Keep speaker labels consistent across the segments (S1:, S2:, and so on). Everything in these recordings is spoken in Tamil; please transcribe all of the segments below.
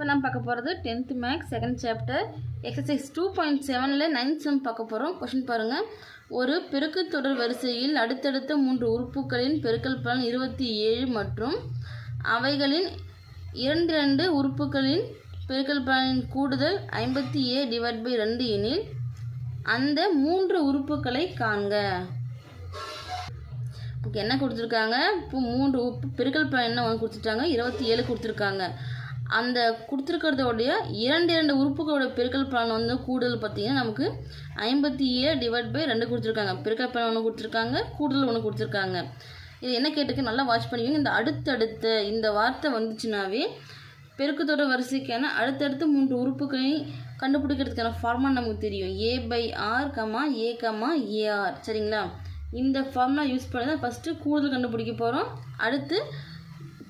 S1: இப்போ நம்ம பார்க்க போகிறது tenth maths second chapter exercise two point செவனில் நைன்த் செம் பார்க்க போகிறோம். கொஷின் பாருங்கள் ஒரு பெருக்கு தொடர் வரிசையில் அடுத்தடுத்த மூன்று உறுப்புகளின் பெருக்கல் பலன் இருபத்தி ஏழு மற்றும் அவைகளின் இரண்டு இரண்டு உறுப்புகளின் பெருக்கல் பலனின் கூடுதல் ஐம்பத்தி ஏ டிவைட் பை ரெண்டு எனில் அந்த மூன்று உறுப்புகளை காண்க. ஓகே என்ன கொடுத்துருக்காங்க? இப்போ மூன்று உப்பு பெருக்கல் பலன் என்ன கொடுத்துட்டாங்க இருபத்தி ஏழு கொடுத்துருக்காங்க. அந்த கொடுத்துருக்கிறதோடைய இரண்டு இரண்டு உறுப்புகளோட பெருக்கல் பலன் வந்து கூடுதல் பார்த்தீங்கன்னா நமக்கு ஐம்பத்தி ஏழு டிவைட் பை ரெண்டு கொடுத்துருக்காங்க. பெருக்கல் பலன் ஒன்று கொடுத்துருக்காங்க கூடுதல் ஒன்று கொடுத்துருக்காங்க. இது என்ன கேட்டுக்கு நல்லா வாட்ச் பண்ணிக்கோங்க இந்த அடுத்தடுத்த இந்த வார்த்தை வந்துச்சுனாவே பெருக்கத்தோட வரிசைக்கான அடுத்தடுத்து மூன்று உறுப்புகளை கண்டுபிடிக்கிறதுக்கான ஃபார்முலா நமக்கு தெரியும். A by R comma A comma AR சரிங்களா? இந்த ஃபார்முலா யூஸ் பண்ணி தான் ஃபஸ்ட்டு கூடுதல் கண்டுபிடிக்க போகிறோம் அடுத்து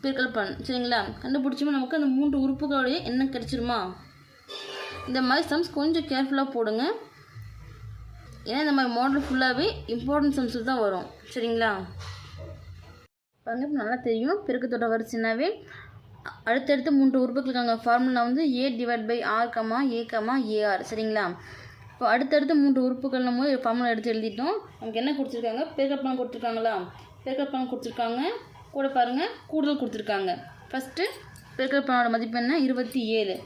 S1: பெருக்கல் பலன் சரிங்களா? கண்டுபிடிச்சோமா நமக்கு அந்த மூன்று உறுப்புகளுடைய என்ன கிடைச்சிருமா? இந்த மாதிரி சம்ஸ் கொஞ்சம் கேர்ஃபுல்லாக போடுங்க. ஏன்னா இந்த மாதிரி மாடல் ஃபுல்லாகவே இம்பார்ட்டன்ட் சம்ஸ் தான் வரும். சரிங்களா? பாருங்க இப்போ நல்லா தெரியும். பெருக்கத்தோட வரிசைனாவே அடுத்தடுத்து மூன்று உறுப்புகள் இருக்காங்க. ஃபார்முலா வந்து A divide by R comma A comma AR சரிங்களா? இப்போ அடுத்தடுத்து மூன்று உறுப்புகள்னும் போது ஃபார்முலா எடுத்து எழுதிட்டோம். நமக்கு என்ன கொடுத்துருக்காங்க? பெருக்கப்பணம் கொடுத்துருக்காங்களா? பெருக்கப்பணம் கொடுத்துருக்காங்க. கூட பாருங்கள் கூடுதல் கொடுத்துருக்காங்க. ஃபஸ்ட்டு பெருக்கல் பணோட மதிப்பு என்ன? இருபத்தி ஏழு.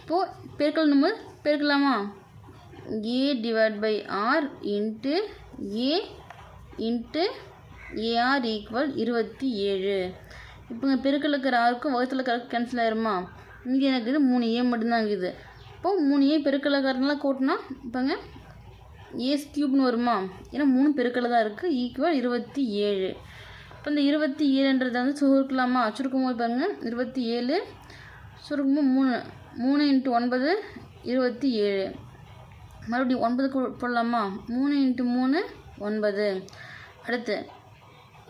S1: இப்போது பெருக்கல் நம்ம பெருக்கலாமா? A divide by R into A into AR equal இருபத்தி ஏழு. இப்போங்க பெருக்கல் இருக்கிற ஆருக்கும் வகுத்தில் இருக்கிற கேன்சல் ஆயிருமா? இங்கே எனக்கு இது மூணு ஏ மட்டும்தான் இருக்குது இப்போது மூணு ஏ பெருக்கல் இருக்கிறதுனால கூட்டினா இப்போங்க ஏஸ் கியூப்னு வருமா? ஏன்னா மூணு பெருக்கல் தான் இருக்குது ஈக்குவல் இருபத்தி ஏழு. இப்போ இந்த இருபத்தி ஏழுன்றதை வந்து சுருக்கலாமா? சுருக்கும்போது பாருங்கள் இருபத்தி ஏழு சுருக்கும்போது மூணு மூணு இன்ட்டு ஒன்பது இருபத்தி ஏழு. மறுபடியும் ஒன்பது கு- போடலாமா? மூணு இன்ட்டு மூணு ஒன்பது. அடுத்து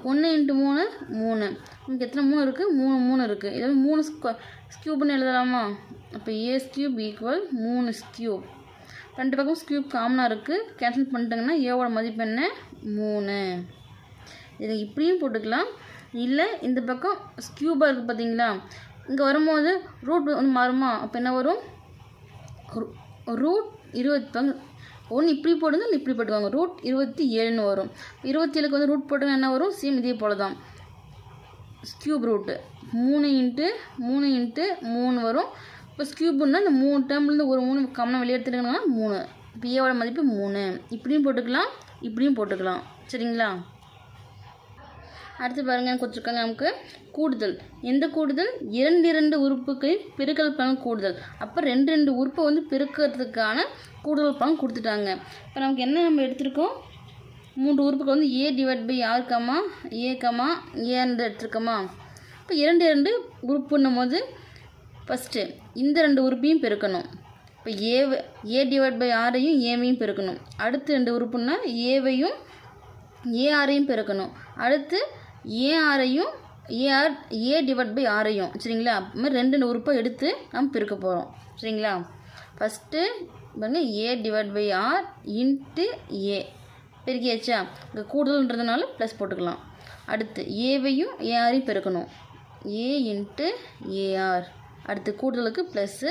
S1: ஒன்று இன்ட்டு மூணு மூணு. உங்களுக்கு எத்தனை மூணு இருக்குது மூணு மூணு இருக்குது இதில் மூணு ஸ்கூ ஸ்கியூப்னு எழுதலாமா? அப்போ ஏ ஸ்கியூப் ஈக்குவல் மூணு ஸ்கியூப் ரெண்டு பக்கம் ஸ்கியூப் காமனாக இருக்குது கேன்சல் பண்ணிட்டாங்கன்னா ஏவோட மதிப்பு என்ன? மூணு. இதை இப்படியும் போட்டுக்கலாம். இல்லை இந்த பக்கம் ஸ்கியூபாக இருக்குது பார்த்தீங்களா? இங்கே வரும்போது ரூட் வந்து மாறுமா? அப்போ என்ன வரும்? ரூட் இருபத்தி பங்கு ஒன்று இப்படி போடுங்க இல்லை இப்படி போட்டுக்கோங்க. ரூட் இருபத்தி ஏழுன்னு வரும். இருபத்தி ஏழுக்கு வந்து ரூட் போட்டுங்க என்ன வரும்? சேம் இதே போல தான் ஸ்கியூப் ரூட்டு மூணு இன்ட்டு மூணு இன்ட்டு மூணு வரும். இப்போ ஸ்கியூப்னா இந்த மூணு டேர்ம்லேருந்து ஒரு மூணு கம்மனை வெளியே எடுத்துட்டீங்கன்னா மூணு. இப்போ ஏவோட மதிப்பு மூணு. இப்படியும் போட்டுக்கலாம் இப்படியும் போட்டுக்கலாம். சரிங்களா? அடுத்து பாருங்கள் எனக்கு கொடுத்துருக்காங்க நமக்கு? கூடுதல். எந்த கூடுதல்? இரண்டு இரண்டு உறுப்புக்கு பெருக்கல் பலன் கூடுதல். அப்போ ரெண்டு ரெண்டு உறுப்பை வந்து பெருக்கிறதுக்கான கூடுதல் பலன் கொடுத்துட்டாங்க. இப்போ நமக்கு என்ன நம்ம எடுத்திருக்கோம்? மூன்று உறுப்புகள் வந்து A divide by R comma A comma ஏன்னு எடுத்திருக்கோமா? இப்போ இரண்டு இரண்டு உறுப்புன்னும் போது ஃபஸ்ட்டு இந்த ரெண்டு உறுப்பையும் பெருக்கணும். இப்போ ஏ ஏ டிவைட் பை ஆரையும் ஏவையும் பெருக்கணும். அடுத்து ரெண்டு உறுப்புன்னா ஏவையும் ஏஆரையும் பெருக்கணும். அடுத்து ஏஆரையும் ஏஆர் ஏ டிவைட் பை ஆரையும் சரிங்களா அது மாதிரி ரெண்டு ரெண்டு உறுப்பை எடுத்து நம்ம பிரிக்க போகிறோம் சரிங்களா? ஃபஸ்ட்டு பாருங்கள் A divide by R into A பெருக்கியாச்சா? இங்கே கூடுதல்ன்றதுனால ப்ளஸ் போட்டுக்கலாம். அடுத்து ஏவையும் ஏஆரையும் பெருக்கணும். ஏ இன்ட்டு ஏஆர் அடுத்து கூடுதலுக்கு ப்ளஸ்ஸு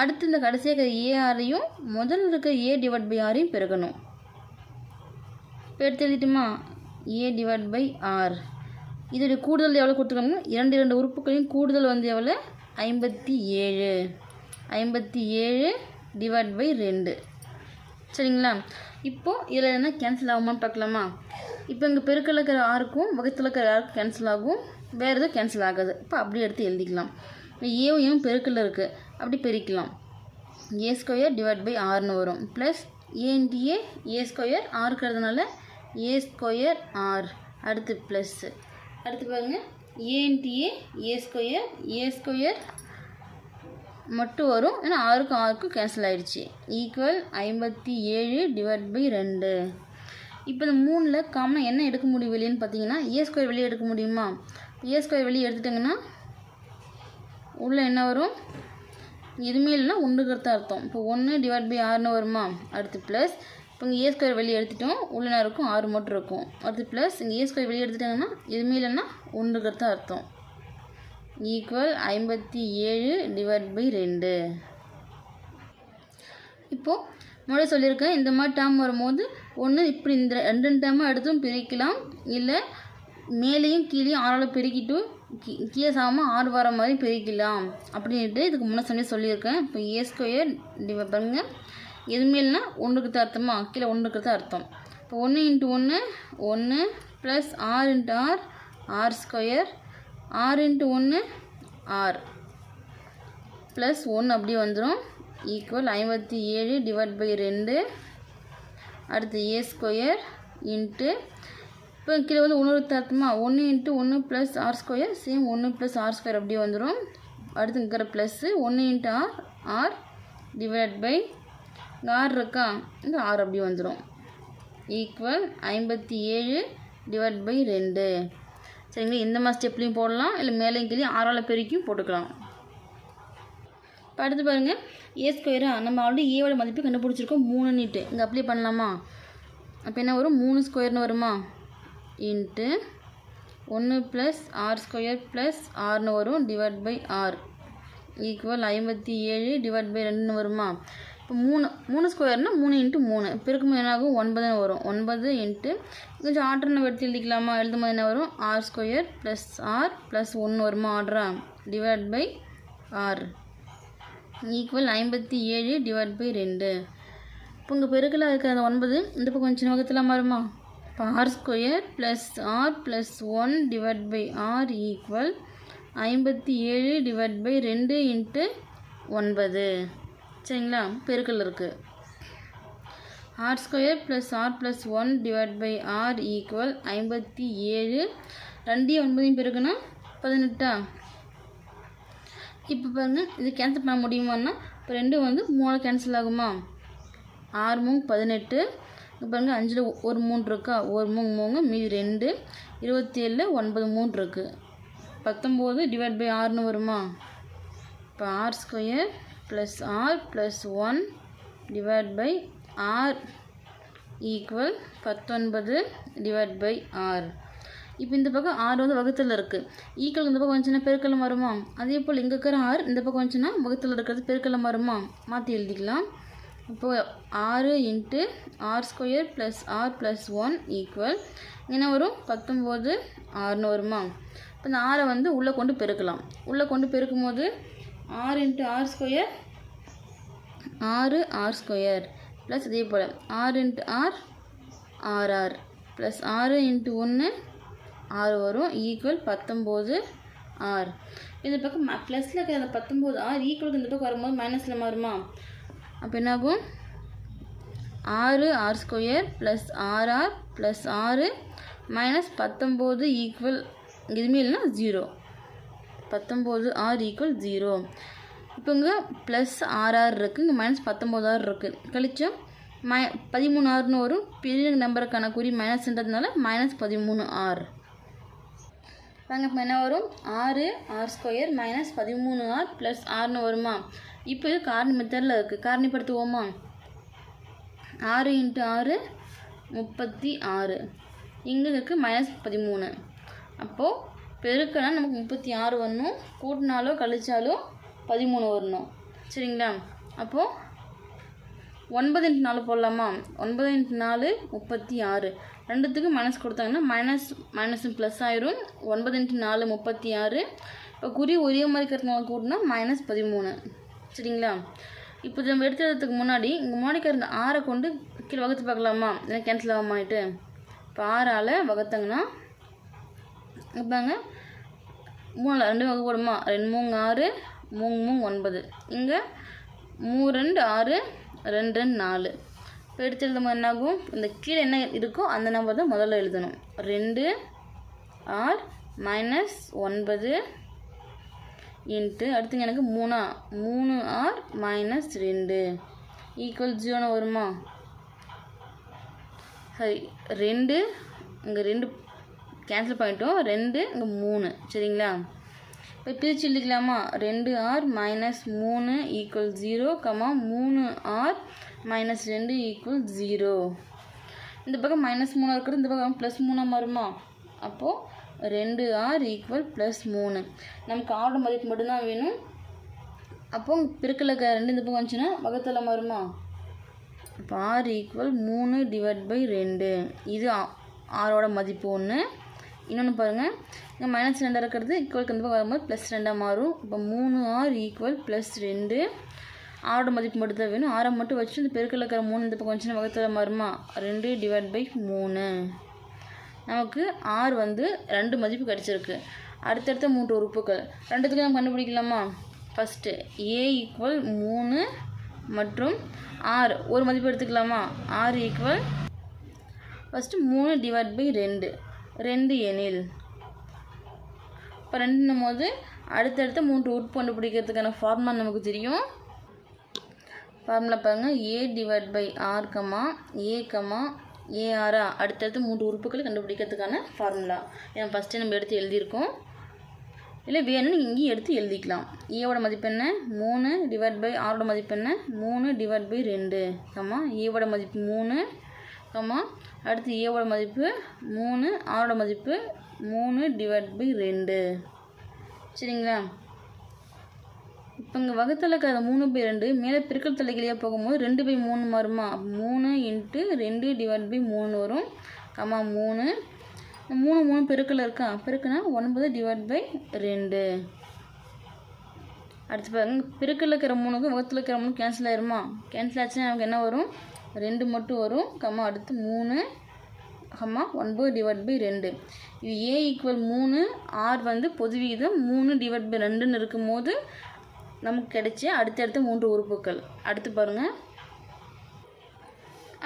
S1: அடுத்து இந்த கடைசியாக இருக்கிற ஏஆரையும் முதல்ல இருக்கிற ஏ டிவைட் பை ஆரையும் பெருக்கணும். இப்போ எடுத்து எழுதிட்டுமா? ஏ டிவைட் பை ஆர் இதோடைய கூடுதல் எவ்வளோ கொடுத்துருக்காங்கன்னா இரண்டு இரண்டு உறுப்புகளையும் கூடுதல் வந்து எவ்வளோ ஐம்பத்தி ஏழு. ஐம்பத்தி ஏழு டிவைட் பை ரெண்டு. சரிங்களா? இப்போது இதில் என்ன கேன்சல் ஆகுமான்னு பார்க்கலாமா? இப்போ இங்கே பெருக்கல் இருக்கிற ஆருக்கும் வகுத்தில் இருக்கிற ஆருக்கும் கேன்சல் ஆகும். வேறு எதுவும் கேன்சல் ஆகாது. இப்போ அப்படியே எடுத்து எழுதிக்கலாம். இப்போ ஏவும் ஏவும் பெருக்கல் இருக்குது அப்படி பெருக்கலாம் ஏ ஸ்கொயர் டிவைட் பை ஆர்னு வரும். ப்ளஸ் ஏ ஏ ஸ்கொயர் ஆறுக்கிறதுனால ஏ ஸ்கொயர் ஆர் அடுத்து ப்ளஸ்ஸு அடுத்து பாருங்கள் A into A A square A square மட்டும் வரும். ஏன்னா ஆறுக்கும் ஆறுக்கும் கேன்சல் ஆகிடுச்சு ஈக்குவல் ஐம்பத்தி ஏழு டிவைட் பை ரெண்டு. இப்போ இந்த மூணில் காமனாக என்ன எடுக்க முடியும் வெளியேன்னு பார்த்தீங்கன்னா ஏ ஸ்கொயர் வெளியே எடுக்க முடியுமா? ஏ ஸ்கொயர் வெளியே எடுத்துட்டிங்கன்னா உள்ளே என்ன வரும்? எதுவுமே இல்லைன்னா ஒன்றுக்கிறதா அர்த்தம். இப்போ ஒன்று டிவைட் பை ஆறுன்னு வருமா? அடுத்து ப்ளஸ் இப்போ இங்கே ஏ e ஸ்கொயர் வெளியே எடுத்துட்டோம். உள்ள இருக்கும் ஆறு மட்டும் இருக்கும். அடுத்து ப்ளஸ் இங்கே ஏ e ஸ்கொயர் வெளியே எடுத்துட்டாங்கன்னா எதுவுமே இல்லைன்னா ஒன்றுங்கிறது அர்த்தம். ஈக்குவல் ஐம்பத்தி ஏழு டிவைட் பை ரெண்டு. இப்போது முன்னாடி சொல்லியிருக்கேன் இந்த மாதிரி டேர்ம் வரும்போது ஒன்று இப்படி இந்த ரெண்டு ரெண்டு டேர்மாக எடுத்தும் பிரிக்கலாம். இல்லை மேலேயும் கீழேயும் ஆறால் பெருக்கிட்டும் கீ கீழே சாமல் ஆறு வர மாதிரி பிரிக்கலாம். அப்படின்ட்டு இதுக்கு முன்னே சொல்லி சொல்லியிருக்கேன். இப்போ e ஏ ஸ்கொயர் டிவை பாருங்கள் எதுவுமே ஒன்றுக்கு தான் அர்த்தமா? கீழே ஒன்றுக்கு தான் அர்த்தம். இப்போ ஒன்று இன்ட்டு ஒன்று ஒன்று plus R into R R square R into ஒன்று ஆர் ப்ளஸ் ஒன்று அப்படியே வந்துடும் ஈக்குவல் ஐம்பத்தி ஏழு டிவைட் பை ரெண்டு. அடுத்து ஏ ஸ்கொயர் இன்ட்டு இப்போ கீழே வந்து ஒன்று தரத்துமா ஒன்று இன்ட்டு ஒன்று ப்ளஸ் ஆர் ஸ்கொயர் சேம் ஒன்று ப்ளஸ் ஆர் ஸ்கொயர் அப்படியே வந்துடும் அடுத்து இருக்கிற ப்ளஸ்ஸு ஒன்று into R R divide by இங்கே ஆர் இருக்கா? இந்த ஆறு அப்படி வந்துடும் ஈக்குவல் ஐம்பத்தி ஏழு டிவைட் பை ரெண்டு. சரிங்களா? இந்த மாதிரி ஸ்டெப்லேயும் போடலாம். இல்லை மேலேயும் கீழே ஆறால் பெருக்கியும் போட்டுக்கலாம். இப்போ அடுத்து பாருங்கள் ஏ ஸ்கொயரா நம்ம ஆல்ரெடி ஏவோட மதிப்பு கண்டுபிடிச்சிருக்கோம். மூணு நீட்டு. இங்கே அப்ளை பண்ணலாமா? அப்போ என்ன வரும்? மூணு ஸ்கொயர்னு வருமா? இன்ட்டு ஒன்று ப்ளஸ் ஆர் ஸ்கொயர் ப்ளஸ் ஆர்னு வரும். டிவைட் பை ஆர் ஈக்குவல் ஐம்பத்தி ஏழு டிவைட் பை ரெண்டுன்னு வருமா? இப்போ மூணு மூணு ஸ்கொயர்னால் மூணு இன்ட்டு மூணு. பெருக்கும் என்னாகும் ஒன்பதுன்னு வரும். ஒன்பது இன்ட்டு கொஞ்சம் ஆர்டர் நம்ம எடுத்து எழுதிக்கலாமா? எழுதும் போது என்ன வரும்? R square plus R plus ஒன்று வருமா? ஆர்டரா டிவைட் பை ஆர் ஈக்குவல் ஐம்பத்தி ஏழு டிவைட் பை ரெண்டு. இப்போ உங்கள் பெருக்கில் இருக்கிற அந்த ஒன்பது இந்த பக்கம் கொஞ்சம் வகுத்தில் மாறுமா இப்போ R square plus R plus one divide by R equal ஐம்பத்தி ஏழு டிவைட் பை ரெண்டு இன்ட்டு ஒன்பது. சரிங்களா? பெருக்கல் இருக்குது R square plus R plus one divide by R equal ஐம்பத்தி ஏழு. ரெண்டையும் ஒன்பதையும் பெருக்குன்னா பதினெட்டா? இப்போ பாருங்கள் இது கேன்சல் பண்ண முடியுமான்னா இப்போ ரெண்டும் வந்து மூணு கேன்சல் ஆகுமா? ஆறு மூணு பதினெட்டு. இப்போ பாருங்கள் அஞ்சில் ஒரு மூணு இருக்கா? ஒரு மூணு மூணு மீதி ரெண்டு. இருபத்தி ஏழில் ஒன்பது மூணு இருக்குது பத்தொம்போது டிவைட் பை ஆறுனு வருமா? இப்போ R square plus R plus one divided by R equal பத்தொன்பது divided பை ஆர் இப்போ இந்த பக்கம் ஆறு வந்து வகுத்தில் இருக்குது ஈக்குவல் e இந்த பக்கம் வந்துச்சுன்னா பெருக்கலம் வருமா? அதே போல் இங்கே இருக்கிற ஆறு இந்த பக்கம் வந்துச்சுன்னா வகுத்தில் இருக்கிறது பெருக்கலம் வருமா? மாற்றி எழுதிக்கலாம். இப்போது ஆறு into R square plus R plus one equal என்ன வரும்? பத்தொம்போது ஆறுன்னு வருமா? இப்போ இந்த ஆறை வந்து உள்ளே கொண்டு பெருக்கலாம். உள்ளே கொண்டு பெருக்கும் போது ஆறு இன்ட்டு ஆர் ஸ்கொயர் ஆறு ஆர் ஸ்கொயர் ப்ளஸ் இதே போல். ஆறு into R R R plus ஆறு இன்ட்டு ஒன்று ஆறு வரும். ஈக்குவல் பத்தொம்போது ஆர் இந்த பக்கம் ப்ளஸில் இருக்கிற அந்த பத்தொம்போது ஆர் ஈக்குவலுக்கு இந்த பக்கம் வரும்போது மைனஸில் மாறுமா? அப்போ என்னாகும்? ஆறு R square plus R R plus ஆறு மைனஸ் பத்தொம்போது ஈக்குவல் எதுவுமே இல்லைன்னா ஜீரோ பத்தொம்போது ஆர் ஈக்குவல் ஜீரோ இப்போ இங்கே ப்ளஸ் ஆர்ஆர் இருக்குது இங்கே மைனஸ் பத்தொம்போது ஆர் இருக்குது கழிச்சோம் மை பதிமூணு ஆறுன்னு வரும். பெரிய நம்பருக்கான குறி மைனஸ்ன்றதுனால மைனஸ் பதிமூணு ஆர் வாங்க இப்போ என்ன வரும்? ஆறு ஆர் ஸ்கொயர் மைனஸ் பதிமூணு ஆர் ப்ளஸ் ஆறுன்னு வருமா? இப்போ இது காரணி மெத்தடில் இருக்குது காரணிப்படுத்துவோமா? ஆறு இன்ட்டு ஆறு முப்பத்தி ஆறு. இங்கே இருக்குது மைனஸ் பதிமூணு. அப்போது பெருக்கனா நமக்கு முப்பத்தி ஆறு வரணும். கூட்டினாலோ கழிச்சாலோ பதிமூணு வரணும். சரிங்களா? அப்போது ஒன்பது இன்ட்டு நாலு போடலாமா? ஒன்பது இன்ட்டு நாலு முப்பத்தி ஆறு. ரெண்டுத்துக்கு மைனஸ் கொடுத்தாங்கன்னா மைனஸ் மைனஸும் ப்ளஸ் ஆயிரும். ஒன்பது இன்ட்டு நாலு முப்பத்தி ஆறு. இப்போ குறி ஒரே மாதிரி இருக்கிறதுனால கூட்டினா மைனஸ் பதிமூணு. சரிங்களா? இப்போ நம்ம எடுத்துறதுக்கு முன்னாடி இங்கே முன்னாடி இருந்த ஆறை கொண்டு கீழே வகுத்து பார்க்கலாமா? இல்லை கேன்சல் ஆகாமாயிட்டு இப்போ ஆறால் வகுத்தாங்கன்னா இப்பாங்க மூணு ரெண்டு வகுப்பு போடுமா? ரெண்டு மூணு ஆறு மூணு மூணு ஒன்பது. இங்கே மூ ரெண்டு ஆறு ரெண்டு ரெண்டு நாலு. இப்போ எடுத்து எழுதும் போது என்னாகும்? இந்த கீழே என்ன இருக்கோ அந்த நம்பர் தான் முதல்ல எழுதணும். ரெண்டு ஆர் மைனஸ் ஒன்பது இன்ட்டு அடுத்துங்க எனக்கு மூணா. மூணு ஆர் மைனஸ் ரெண்டு. ஈக்குவல் ஜீரோன்னு வருமா? சரி ரெண்டு இங்கே ரெண்டு கேன்சல் பண்ணிட்டோம். ரெண்டு இங்கே மூணு. சரிங்களா? இப்போ பிரித்து எழுதிக்கலாமா? ரெண்டு ஆர் மைனஸ் மூணு ஈக்குவல் ஜீரோ கமா மூணு ஆர் மைனஸ் ரெண்டு ஈக்குவல் ஜீரோ இந்த பக்கம் மைனஸ் மூணு இருக்கிறது இந்த பக்கம் ப்ளஸ் மூணாக மாறுமா? அப்போது ரெண்டு ஆர் ஈக்குவல் ப்ளஸ் மூணு. நமக்கு ஆர்டர் மதிப்பு மட்டும்தான் வேணும். அப்போ பிறக்கில் ரெண்டு இந்த பக்கம் வந்துச்சுன்னா பக்கத்தில் வருமா இப்போ ஆர் ஈக்குவல் மூணு டிவைட் பை ரெண்டு. இது ஆ- ஆரோட மதிப்பு ஒன்று இன்னொன்று பாருங்கள் இங்கே மைனஸ் ரெண்டாக இருக்கிறது ஈக்குவலுக்கு இந்த பக்கம் வரும்போது ப்ளஸ் ரெண்டாக மாறும். இப்போ மூணு ஆர் ஈக்குவல் ப்ளஸ் ரெண்டு. ஆரோட மதிப்பு மட்டும் தான் வேணும். ஆரை மட்டும் வச்சு இந்த பெருக்கில் இருக்கிற மூணு இந்த பக்கம் வச்சு வகத்தில் மாறுமா? ரெண்டு டிவைட் பை மூணு. நமக்கு ஆர் வந்து ரெண்டு மதிப்பு கிடச்சிருக்கு. அடுத்தடுத்த மூன்று உறுப்புகள். ரெண்டுத்துக்கும் நம்ம கண்டுபிடிக்கலாமா? ஃபஸ்ட்டு ஏ ஈக்குவல் மூணு மற்றும் ஆறு. ஒரு மதிப்பு எடுத்துக்கலாமா? ஆறு ஈக்குவல் ஃபஸ்ட்டு மூணு டிவைட் பை ரெண்டு. ரெண்டு எனில். இப்போ ரெண்டுன்னும் போது அடுத்தடுத்து மூன்று உறுப்பு கண்டுபிடிக்கிறதுக்கான ஃபார்முலா நமக்கு தெரியும். ஃபார்முலா பாருங்கள் A divide by R comma A comma ஏஆரா அடுத்தடுத்து மூன்று உறுப்புகளை கண்டுபிடிக்கிறதுக்கான ஃபார்முலா ஏன்னா ஃபஸ்ட்டு நம்ம எடுத்து எழுதியிருக்கோம். இல்லை வேணும்னு இங்கேயும் எடுத்து எழுதிக்கலாம். ஏவோட மதிப்பு என்ன? மூணு டிவைட் பை ஆரோட மதிப்பு என்ன? மூணு டிவைட் பை ரெண்டு கம்மா ஏவோட மதிப்பு மூணு கம்மா அடுத்து ஏவோட மதிப்பு மூணு ஆரோட மதிப்பு மூணு டிவைட் பை ரெண்டு. சரிங்களா? இப்போ இங்கே வகுத்தில் இருக்கிற மூணு பை ரெண்டு மேலே பெருக்கல் தலைகளையாக போகும்போது ரெண்டு பை மூணு வருமா மூணு இன்ட்டு ரெண்டு டிவைட் பை மூணு வரும். கம்மா மூணு. மூணு மூணு பெருக்கல் இருக்கா? பெருக்குனா ஒன்பது டிவைட் பை ரெண்டு. அடுத்து பாருங்க. பெருக்கல் இருக்கிற மூணுக்கும் வகுத்தில் இருக்கிற மூணு கேன்சல் ஆயிருமா? கேன்சல் ஆச்சுன்னா நமக்கு என்ன வரும்? ரெண்டு மட்டும் வரும். கம்மா அடுத்து மூணு. கம்மா ஒன்பது டிவைட் பை ரெண்டு. இது ஏ ஈக்குவல் மூணு. ஆர் வந்து பொது விகிதம் மூணு டிவைட் பை ரெண்டுன்னு இருக்கும்போது நமக்கு கிடைச்ச அடுத்தடுத்த மூன்று உறுப்புகள். அடுத்து பாருங்கள்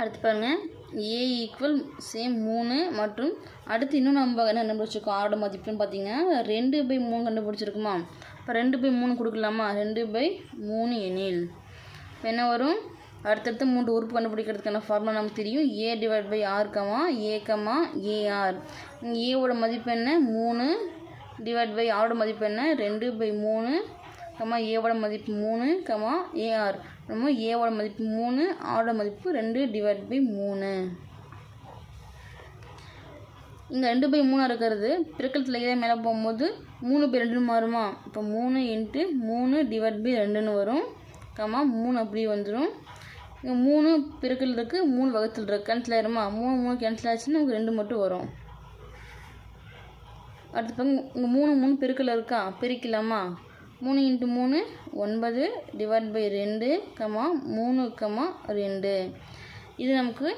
S1: அடுத்து பாருங்கள் ஏ ஈக்குவல் சேம் மூணு மற்றும் அடுத்து இன்னும் நம்ம என்ன கண்டுபிடிச்சிருக்கோம்? ஆரோட மதிப்புன்னு பார்த்தீங்கன்னா ரெண்டு பை மூணு கண்டுபிடிச்சிருக்குமா? இப்போ ரெண்டு பை மூணு கொடுக்கலாமா? ரெண்டு பை மூணு எனில். இப்போ என்ன வரும்? அடுத்தடுத்து மூன்று உறுப்பு கண்டுபிடிக்கிறதுக்கான ஃபார்முலா நமக்கு தெரியும். A divide by R comma A comma AR ஏவோட மதிப்பு என்ன? மூணு டிவைட் பை ஆரோட மதிப்பு என்ன? ரெண்டு பை மூணு கமா ஏவோட மதிப்பு மூணு கமா ஏஆர் நம்ம ஏவோட மதிப்பு மூணு ஆரோட மதிப்பு ரெண்டு டிவைட் பை மூணு. இங்கே ரெண்டு பை மூணாக இருக்கிறது. பிறக்கத்தில் இதே மேலே போகும்போது மூணு பை ரெண்டுன்னு மாறுமா? இப்போ மூணு இன்ட்டு மூணு டிவைட் பை ரெண்டுன்னு வரும். கமா மூணு அப்படி வந்துடும் மூணு பெருக்கல் இருக்குது மூணு வகத்தில் இருக்குது கேன்சல் ஆயிருமா? மூணு மூணு கேன்சல் ஆச்சுன்னா நமக்கு ரெண்டு மட்டும் வரும். அடுத்து பாருங்க இங்கே மூணு மூணு பெருக்கல் இருக்கா? பிரிக்கலாமா? மூணு இன்ட்டு மூணு ஒன்பது டிவைட் பை ரெண்டு கமா மூணு கமா ரெண்டு. இது நமக்கு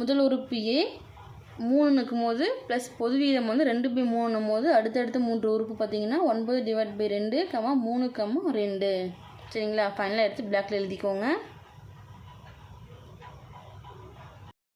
S1: முதல் உறுப்பு ஏ மூணு போது ப்ளஸ் பொது வீதம் வந்து ரெண்டு பை மூணுன்னும் போது அடுத்தடுத்து மூன்று உறுப்பு பார்த்தீங்கன்னா ஒன்பது டிவைட் பை ரெண்டு கமா மூணு கமா ரெண்டு. சரிங்களா? ஃபைனலாக எடுத்து பிளாக்ல எழுதிக்கோங்க.